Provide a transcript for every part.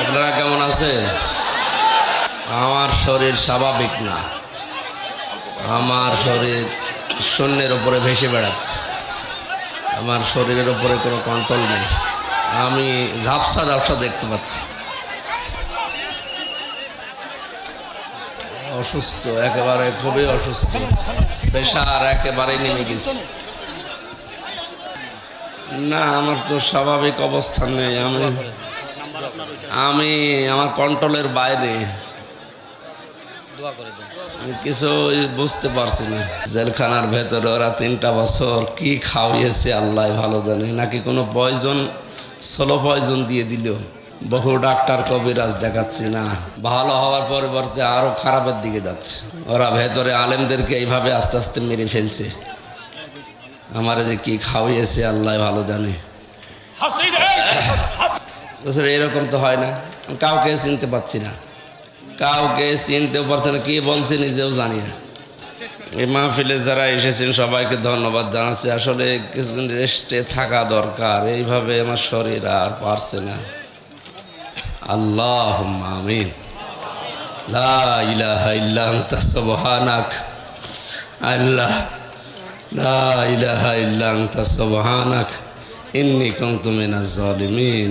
আপনারা কেমন আছেন? আমার শরীর স্বাভাবিক না। আমার শরীর শূন্যের ওপরে ভেসে বেড়াচ্ছে। আমার শরীরের ওপরে কোনো কন্ট্রোল নেই। আমি ঝাপসা ঝাপসা দেখতে পাচ্ছি। অসুস্থ, একেবারে খুবই অসুস্থ। প্রেশার একেবারেই নেমে গেছে। না, আমার তো স্বাভাবিক অবস্থান নেই। আমি আমি আমার কন্ট্রোলের বাইরে। কিছু বুঝতে পারছি না। জেলখানার ভেতরে ওরা তিনটা বছর কি খাওয়িয়েছে আল্লাহ ভালো জানে। নাকি কোনো পয়জন সোলো পয়জন দিয়ে দিল। বহু ডাক্তার কবিরাজ দেখাচ্ছি না। ভালো হওয়ার পরিবর্তে আরও খারাপের দিকে যাচ্ছে। ওরা ভেতরে আলেমদেরকে এইভাবে আস্তে আস্তে মেরে ফেলছে। আমার যে কি খাওয়িয়েছে আল্লাহ ভালো জানে। বছর এরকম তো হয় না। কাউকে চিনতে পারছি না। কাউকে চিনতেও পারছে না, কে বলছে নিজেও জানি না। এই মাহফিলে যারা এসেছেন সবাইকে ধন্যবাদ জানাচ্ছি। আসলে কিছুদিন রেস্টে থাকা দরকার, এইভাবে আমার শরীর আর পারছে না। আল্লাহ আমিন। আল্লাহ ইন্নী কুনতু মিনাজ জালিমিন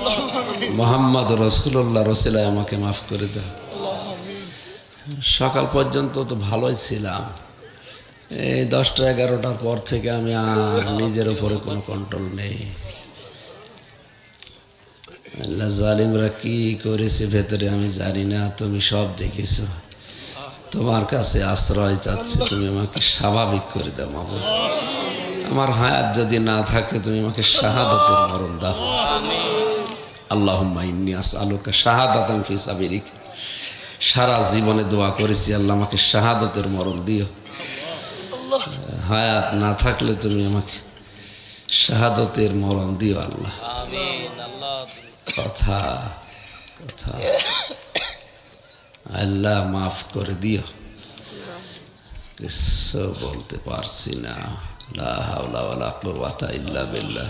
মোহাম্মদ রসুল্লাহ রসিলায় আমাকে মাফ করে দাও। সকাল পর্যন্ত তো ভালোই ছিলাম। এই দশটা এগারোটার পর থেকে আমি আর নিজের উপরে কোনো কন্ট্রোল নেই। জালিমরা কি করেছে ভেতরে আমি জানি না, তুমি সব দেখেছ। তোমার কাছে আশ্রয় চাচ্ছে, তুমি আমাকে স্বাভাবিক করে দাও আমার হায়াত যদি না থাকে, তুমি আমাকে শাহাদতের মরণ দাও। আল্লাহ ইন্নি আলুকা শাহাদাতান ফি সাবিরিক সারা জীবনে দোয়া করেছি আল্লাহ আমাকে শাহাদতের মরণ দিও। হায়াত না থাকলে তুমি আমাকে শাহাদতের মরণ দিও আল্লাহ। কথা কথা। আল্লাহ মাফ করে দিও। কিছু বলতে পারছি না। লা হাওলা ওয়ালা কুওয়াতা ইল্লা বিল্লাহ।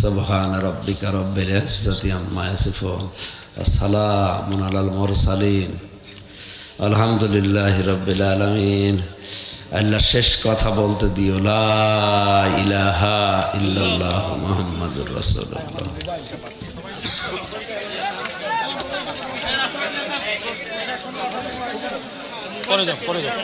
سبحان ربك رب العزة عما يصفون وسلام على المرسلين الحمد لله رب العالمين আল্লাহ শেষ কথা বলতে দিও লা ইলাহা ইল্লাল্লাহ মুহাম্মাদুর রাসূলুল্লাহ করে যাও করে যাও